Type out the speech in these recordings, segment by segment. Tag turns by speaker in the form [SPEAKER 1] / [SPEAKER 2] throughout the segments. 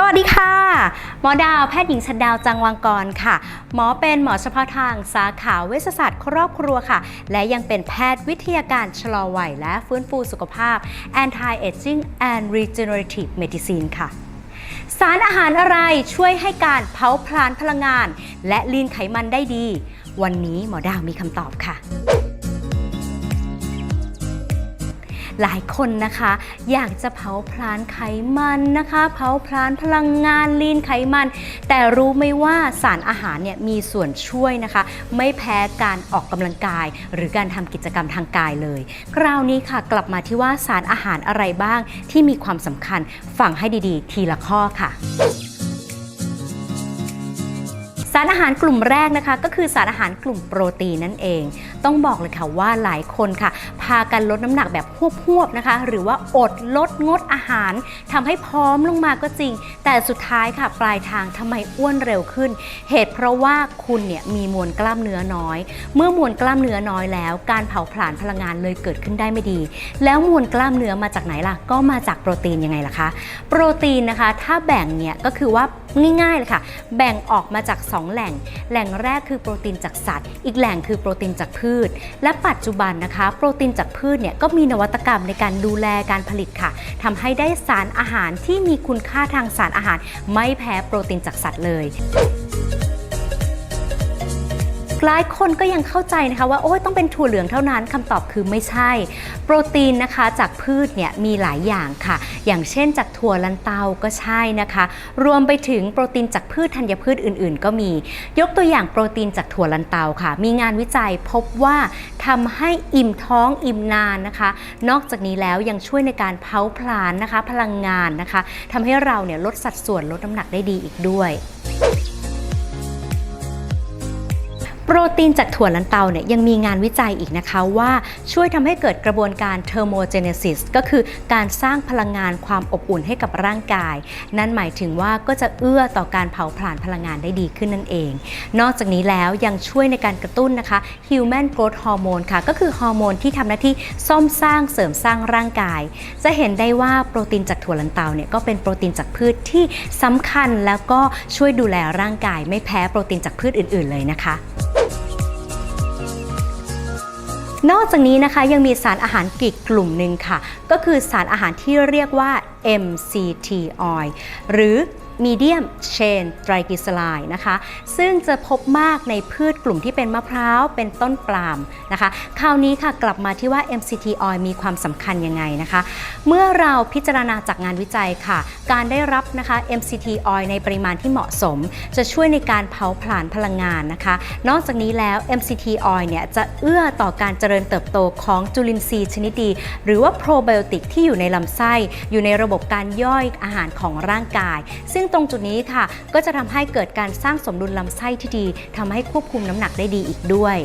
[SPEAKER 1] สวัสดีค่ะ หมอดาวแพทย์หญิงชัดดาวจังวังกรค่ะ หมอเป็นหมอเฉพาะทางสาขาเวชศาสตร์ครอบครัวค่ะ และยังเป็นแพทย์วิทยาการชะลอวัยและฟื้นฟูสุขภาพ Anti Aging and Regenerative Medicine ค่ะ สารอาหารอะไรช่วยให้การเผาผลาญพลังงาน และลีนไขมันได้ดี วันนี้หมอดาวมีคำตอบค่ะ หลายคนนะคะ อยากจะเผาผลาญไขมันนะคะ เผาผลาญพลังงานลีนไขมัน แต่รู้ไหมว่าสารอาหารเนี่ยมีส่วนช่วยนะคะ ไม่แพ้การออกกำลังกาย หรือการทำกิจกรรมทางกายเลย คราวนี้ค่ะกลับมาที่ว่าสารอาหารอะไรบ้างที่มีความสำคัญฟังให้ดีๆ ทีละข้อค่ะารอาหารกลุ่มแรกนะคะ ก็คือสารอาหารกลุ่มโปรตีนนั่นเอง ต้องบอกเลยค่ะว่าหลายคนค่ะ พากันลดน้ำหนักแบบหวบๆนะคะ หรือว่าอดลดงดอาหารทำให้พร้อมลงมาก็จริง แต่สุดท้ายค่ะ ปลายทางทำไมอ้วนเร็วขึ้น เหตุเพราะว่าคุณเนี่ยมีมวลกล้ามเนื้อน้อย เมื่อมวลกล้ามเนื้อน้อยแล้ว การเผาผลาญพลังงานเลยเกิดขึ้นได้ไม่ดี แล้วมวลกล้ามเนื้อมาจากไหนล่ะ ก็มาจากโปรตีนยังไงล่ะคะ โปรตีนนะคะ ถ้าแบ่งเนี่ยก็คือว่าง่ายๆเลยค่ะ แบ่งออกมาจาก 2 แหล่ง แหล่งแรกคือโปรตีนจากสัตว์ อีกแหล่งคือโปรตีนจากพืช และปัจจุบันนะคะ โปรตีนจากพืชเนี่ยก็มีนวัตกรรมในการดูแลการผลิตค่ะทำให้ได้สารอาหารที่มีคุณค่าทางสารอาหาร ไม่แพ้โปรตีนจากสัตว์เลย หลายคนก็ยังเข้าใจนะคะว่าโอ้ยต้องเป็นถั่วเหลืองเท่านั้นคำตอบคือไม่ใช่ โปรตีนนะคะจากพืชเนี่ยมีหลายอย่างค่ะ อย่างเช่นจากถั่วลันเตาก็ใช่นะคะ รวมไปถึงโปรตีนจากพืชธัญพืชอื่น ๆ ก็มี ยกตัวอย่างโปรตีนจากถั่วลันเตาค่ะ มีงานวิจัยพบว่าทำให้อิ่มท้องอิ่มนานนะคะ นอกจากนี้แล้วยังช่วยในการเผาผลาญนะคะ พลังงานนะคะทำให้เราเนี่ยลดสัดส่วนลดน้ำหนักได้ดีอีกด้วย โปรตีนจากถั่วลันเตาเนี่ยยังมีงานวิจัยอีกนะคะว่าช่วยทำให้เกิดกระบวนการเทอร์โมเจเนซิสก็คือการสร้างพลังงานความอบอุ่นให้กับร่างกาย นั่นหมายถึงว่าก็จะเอื้อต่อการเผาผลาญพลังงานได้ดีขึ้นนั่นเอง นอกจากนี้แล้วยังช่วยในการกระตุ้นนะคะ Human Growth Hormone ค่ะ ก็คือฮอร์โมนที่ทำหน้าที่ซ่อมสร้างเสริมสร้างร่างกาย จะเห็นได้ว่าโปรตีนจากถั่วลันเตาเนี่ยก็เป็นโปรตีนจากพืชที่สำคัญแล้วก็ช่วยดูแลร่างกาย ไม่แพ้โปรตีนจากพืชอื่น ๆ เลยนะคะ นอกจากนี้นะคะยังมีสารอาหารอีกกลุ่มหนึ่งค่ะ ก็คือสารอาหารที่เรียกว่า MCT oil หรือ Medium Chain Triglyceride นะคะ ซึ่งจะพบมากในพืชกลุ่มที่เป็นมะพร้าว เป็นต้นปาล์มนะคะ คราวนี้ค่ะกลับมาที่ว่า MCT oil มีความสำคัญยังไงนะคะ เมื่อเราพิจารณาจากงานวิจัยค่ะ การได้รับนะคะ MCT oil ในปริมาณที่เหมาะสม จะช่วยในการเผาผลาญพลังงานนะคะ นอกจากนี้แล้ว MCT oil เนี่ยจะเอื้อต่อการเจริญเติบโตของจุลินทรีย์ชนิดดี หรือว่าโปรไบโอติกที่อยู่ในลำไส้ อยู่ในระบบการย่อยอาหารของร่างกาย ซึ่งตรงจุดนี้ค่ะ ก็จะทำให้เกิดการสร้างสมดุลลำไส้ที่ดีทำให้ควบคุมน้ำหนักได้ดีอีกด้วย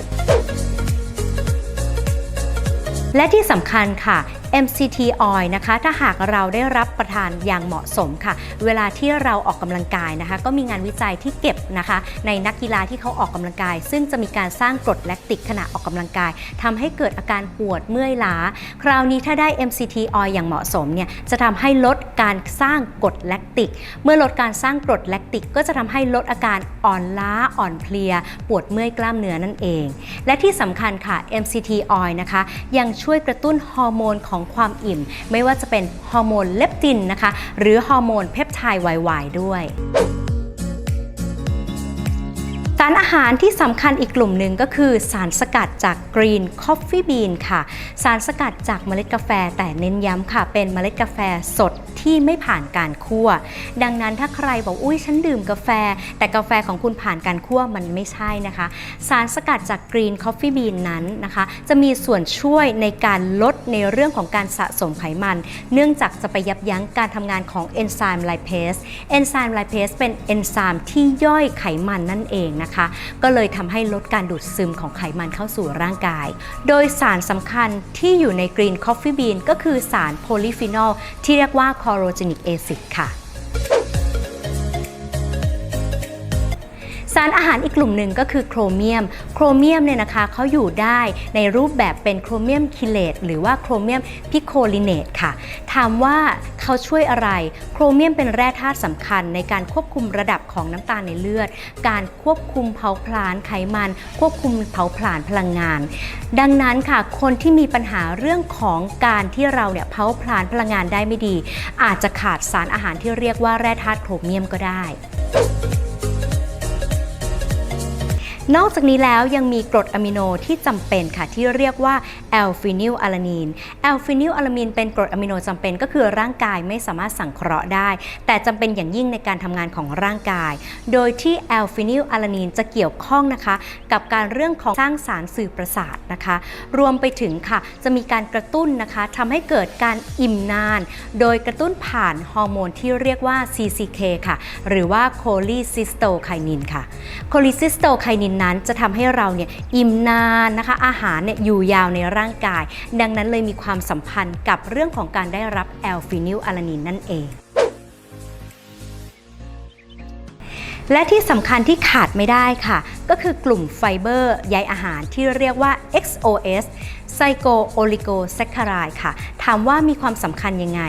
[SPEAKER 1] และที่สำคัญค่ะ MCT oil นะคะ ถ้าหากเราได้รับประทานอย่างเหมาะสมค่ะ เวลาที่เราออกกำลังกายนะคะ ก็มีงานวิจัยที่เก็บนะคะ ในนักกีฬาที่เขาออกกำลังกาย ซึ่งจะมีการสร้างกรดแลคติกขณะออกกำลังกายทำให้เกิดอาการปวดเมื่อยล้า คราวนี้ถ้าได้ MCT oil อย่างเหมาะสมเนี่ยจะทำให้ลดการสร้างกรดแลคติก เมื่อลดการสร้างกรดแลคติก ก็จะทำให้ลดอาการอ่อนล้าอ่อนเพลีย ปวดเมื่อยกล้ามเนื้อนั่นเอง และที่สำคัญค่ะ MCT oil นะคะ ยังช่วยกระตุ้นฮอร์โมนของความอิ่ม ไม่ว่าจะเป็นฮอร์โมนเลปตินนะคะ หรือฮอร์โมนเพปไทด์ไวๆด้วยารอาหารที่สำคัญอีกกลุ่มหนึ่งก็คือสารสกัดจากกรีนคอฟฟี่บีนค่ะ สารสกัดจากเมล็ดกาแฟแต่เน้นย้ำค่ะ เป็นเมล็ดกาแฟสดที่ไม่ผ่านการคั่ว ดังนั้นถ้าใครบอกอุ้ยฉันดื่มกาแฟ แต่กาแฟของคุณผ่านการคั่วมันไม่ใช่นะคะ สารสกัดจากกรีนคอฟฟี่บีนนั้นนะคะ จะมีส่วนช่วยในการลดในเรื่องของการสะสมไขมัน เนื่องจากจะไปยับยั้งการทำงานของเอนไซม์ไลเพสเอนไซม์ไลเพสเป็นเอนไซม์ที่ย่อยไขมันนั่นเองนะคะก็เลยทำให้ลดการดูดซึมของไขมันเข้าสู่ร่างกาย โดยสารสำคัญที่อยู่ในกรีนคอฟฟี่บีนก็คือสารโพลีฟีนอลที่เรียกว่าคอโรเจนิกแอซิดค่ะ สารอาหารอีกกลุ่มหนึ่งก็คือโครเมียม โครเมียมเนี่ยนะคะเขาอยู่ได้ในรูปแบบเป็นโครเมียมคิเลตหรือว่าโครเมียมพิโคลิเนตค่ะ ถามว่าเขาช่วยอะไร โครเมียมเป็นแร่ธาตุสำคัญในการควบคุมระดับของน้ำตาลในเลือด การควบคุมเผาผลาญไขมัน ควบคุมเผาผลาญพลังงาน ดังนั้นค่ะ คนที่มีปัญหาเรื่องของการที่เราเนี่ยเผาผลาญพลังงานได้ไม่ดี อาจจะขาดสารอาหารที่เรียกว่าแร่ธาตุโครเมียมก็ได้ นอกจากนี้แล้วยังมีกรดอะมิโนที่จำเป็นค่ะที่เรียกว่าแอลฟินิลอะลานีนแอลฟินิลอะลามีนเป็นกรดอะมิโนจำเป็นก็คือร่างกายไม่สามารถสังเคราะห์ได้ แต่จำเป็นอย่างยิ่งในการทำงานของร่างกาย โดยที่แอลฟินิลอะลานีนจะเกี่ยวข้องนะคะ กับการเรื่องของสร้างสารสื่อประสาทนะคะ รวมไปถึงค่ะจะมีการกระตุ้นนะคะทำให้เกิดการอิ่มนาน โดยกระตุ้นผ่านฮอร์โมนที่เรียกว่า CCK ค่ะ หรือว่าโคลิซิสโตไคนินค่ะโคลิซิสโตไคนินนั้นจะทำให้เราเนี่ยอิ่มนานนะคะ อาหารเนี่ยอยู่ยาวในร่างกาย ดังนั้นเลยมีความสัมพันธ์กับเรื่องของการได้รับแอลฟินิลอะลานินนั่นเองและที่สำคัญที่ขาดไม่ได้ค่ะก็คือกลุ่มไฟเบอร์ใยอาหารที่เรียกว่า XOS ไซโกโอลิโกแซคคารายค่ะ ถามว่ามีความสำคัญยังไง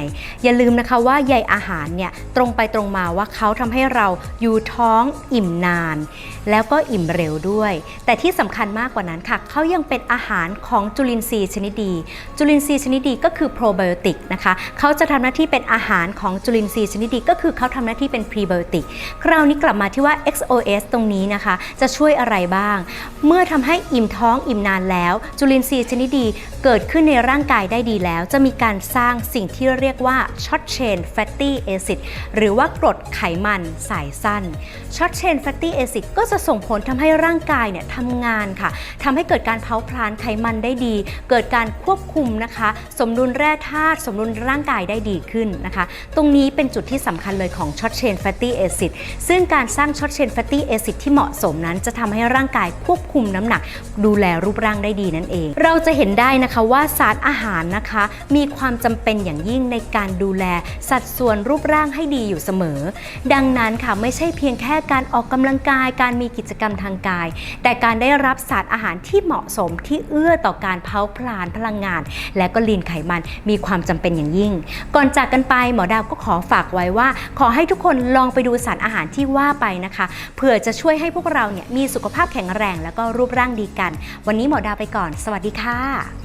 [SPEAKER 1] อย่าลืมนะคะว่าใยอาหารเนี่ยตรงไปตรงมาว่าเขาทำให้เราอยู่ท้องอิ่มนาน แล้วก็อิ่มเร็วด้วย แต่ที่สำคัญมากกว่านั้นค่ะ เขายังเป็นอาหารของจุลินทรีย์ชนิดดี จุลินทรีย์ชนิดดีก็คือโปรไบโอติกนะคะ เขาจะทำหน้าที่เป็นอาหารของจุลินทรีย์ชนิดดีก็คือเขาทำหน้าที่เป็นพรีไบโอติก คราวนี้กลับมาที่ว่า XOS ตรงนี้นะคะ จะช่วยอะไรบ้าง เมื่อทำให้อิ่มท้องอิ่มนานแล้ว จุลินทรีย์ชนิดดีเกิดขึ้นในร่างกายได้ดีแล้ว จะมีการสร้างสิ่งที่เรียกว่า short chain fatty acid หรือว่ากรดไขมันสายสั้น short chain fatty acid ก็จะส่งผลทำให้ร่างกายเนี่ยทำงานค่ะทำให้เกิดการเผาผลาญไขมันได้ดี เกิดการควบคุมนะคะ สมดุลแร่ธาตุสมดุลร่างกายได้ดีขึ้นนะคะ ตรงนี้เป็นจุดที่สำคัญเลยของ short chain fatty acid ซึ่งการสร้าง short chain fatty acid ที่เหมาะสมนั้นจะทำให้ร่างกายควบคุมน้ำหนัก ดูแลรูปร่างได้ดีนั่นเอง เราจะเห็นได้นะคะว่าสารอาหารนะคะ มีความจำเป็นอย่างยิ่งในการดูแลสัดส่วนรูปร่างให้ดีอยู่เสมอ ดังนั้นค่ะไม่ใช่เพียงแค่การออกกำลังกาย การมีกิจกรรมทางกาย แต่การได้รับสารอาหารที่เหมาะสมที่เอื้อต่อการเผาผลาญพลังงาน และก็ลีนไขมันมีความจำเป็นอย่างยิ่ง ก่อนจากกันไปหมอดาวก็ขอฝากไว้ว่า ขอให้ทุกคนลองไปดูสารอาหารที่ว่าไปนะคะเพื่อจะช่วยให้พวกเราเนี่ยมีสุขภาพแข็งแรง แล้วก็รูปร่างดีกัน วันนี้หมอดาวไปก่อน สวัสดีค่ะ